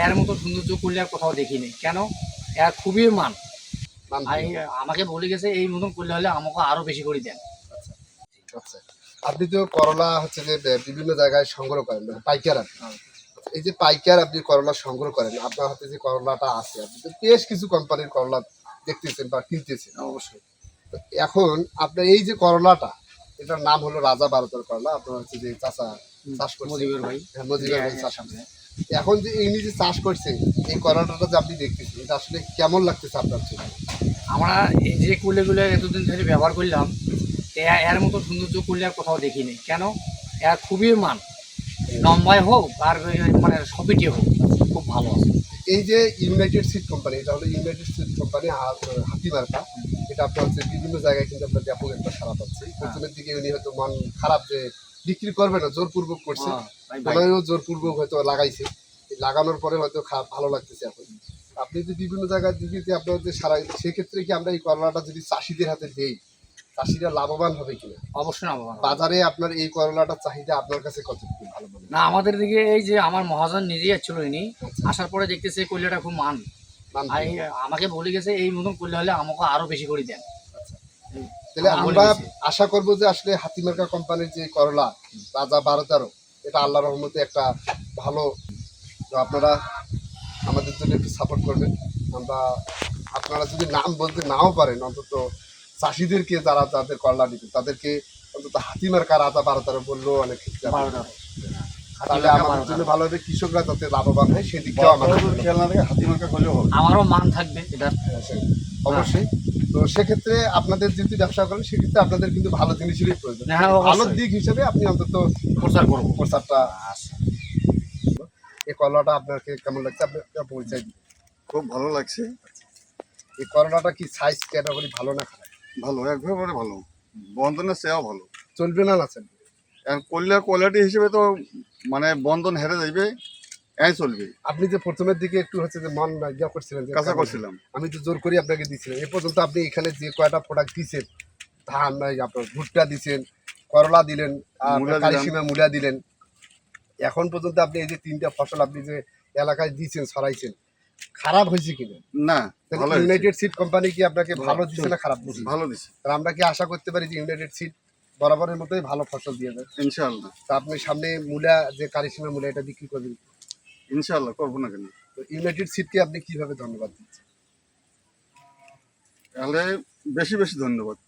এর মতো সৌন্দর্য করলে আর কোথাও দেখিনি। কেন? এর খুবই মান। এই- আমাকে বলে গেছে এই মতন করলে হলে আমাকে আরও বেশি করে দেন। আচ্ছা আপনি তো করলা হচ্ছে যে বিভিন্ন জায়গায় সংগ্রহ করেন মানে পাইকার আপনি। এই যে পাইকার আপনি করলা সংগ্রহ করেন আপনার হাতে যে করলাটা আছে আপনি তো বেশ কিছু কোম্পানির করলা দেখতেছেন বা কিনতেছেন। অবশ্যই। এখন আপনার এই যে করলাটা এটার নাম হলো রাজা ভারতের করলা আপনার হচ্ছে যে চাষা চাষ করছে। মজিবুর ভাই। হ্যাঁ, মজিবুর ভাই চাষ করছে। এখন যে ইনি যে চাষ করছে এই করলাটা যে আপনি দেখতেছেন এটা আসলে কেমন লাগতেছে আপনার চোখে আমরা এই যে কুলেগুলো এতদিন ধরে ব্যবহার করলাম এর মতো সৌন্দর্য করলে আর কোথাও দেখিনি। কেন? এর খুবই মান। লম্বায় হোক আর মানে সবিটি হোক খুব ভালো আছে। এই যে ইউনাইটেড সিট কোম্পানি এটা হলো ইউনাইটেড সিট কোম্পানি হাতি মার্কা। এটা আপনার হচ্ছে বিভিন্ন জায়গায় কিন্তু আপনার ব্যাপক একটা সারা পাচ্ছে। প্রথমের দিকে উনি হয়তো মান খারাপ যে বিক্রি করবে না জোরপূর্বক করছে। হ্যাঁ। ওনারও জোরপূর্বক হয়তো লাগাইছে। লাগানোর পরে হয়তো ভালো লাগতেছে এখন। আপনি যদি বিভিন্ন জায়গায় দিকে আপনার যে সারা সেক্ষেত্রে কি আমরা এই করলাটা যদি চাষিদের হাতে দেই চাষিরা লাভবান হবে কিনা? অবশ্যই না বাবা। বাজারে আপনার এই করলাটার চাহিদা আপনার কাছে কতটুকু? ভালো না আমাদের দিকে এই যে আমার মহাজন নিজেই আসছিল ইনি আচ্ছা, আসার পরে দেখতেছে কইলাটা খুব মান। আমাকে বলে গেছে এই মতন করলে হলে আমাকে আরও বেশি করে দেন। তাহলে আমরা আশা করব যে আসলে হাতিমার্কা কোম্পানির যে করলা রাজা বারো তেরো এটা আল্লাহ রহমতে একটা ভালো তো আপনারা আমাদের জন্য একটু সাপোর্ট করবেন। আমরা আপনারা যদি নাম বলতে নাও পারেন অন্তত চাষিদেরকে যারা যাদের করলা দিবে তাদেরকে অন্তত হাতিমার্কা রাজা বারো তেরো বললেও অনেক। তাহলে আমাদের জন্য ভালো হবে কৃষকরা যাতে লাভবান হয় সেদিকটাও আমাদের জন্য খেলনা থেকে হাতি মার্কা করলেও হবে। আমারও মান থাকবে। এটা অবশ্যই। তো সেক্ষেত্রে আপনাদের যদি ব্যবসা করেন সেক্ষেত্রে আপনাদের কিন্তু ভালো জিনিসেরই প্রয়োজন। হ্যাঁ, ভালো দিক হিসেবে আপনি অন্তত প্রচার করব। প্রচারটা এই করলাটা আপনাকে কেমন লাগছে? আপনি পরিচয় দিন। খুব ভালো লাগছে। এই করলাটা কি সাইজ ক্যাটাগরি ভালো না খারাপ? ভালো একবারে ভালো। বন্ধনের সেও ভালো। চলবে না না চলবে এখন কল্যাণ কোয়ালিটি হিসেবে তো মানে বন্ধন হেরে যাইবে। এই চলবে। আপনি যে প্রথমের দিকে একটু হচ্ছে যে মন ইয়া করছিলেন কাঁচা করছিলাম। আমি তো জোর করে আপনাকে দিয়েছিলাম এ পর্যন্ত আপনি এখানে যে কয়টা প্রোডাক্ট দিয়েছেন ধান আপনার ভুট্টা করলা দিলেন আর মূলা কারিসীমা মূলা দিলেন। এখন পর্যন্ত আপনি এই যে তিনটা ফসল আপনি যে এলাকায় দিয়েছেন ছড়াইছেন খারাপ হয়েছে কিনা? না। ইউনাইটেড সিড কোম্পানি কি আপনাকে ভালো দিচ্ছে না খারাপ দিচ্ছে ভালো আর আমরা কি আশা করতে পারি যে ইউনাইটেড সিড বরাবরের মতোই ভালো ফসল দিয়ে দেয় ইনশাআল্লাহ। তা আপনি সামনে মূলা যে কারিসীমা মূলা এটা বিক্রি করবেন। ইনশাআল্লাহ করব না কেন? তো ইউনাইটেড সিটকে আপনি কীভাবে ধন্যবাদ দিচ্ছেন? তাহলে বেশি বেশি ধন্যবাদ।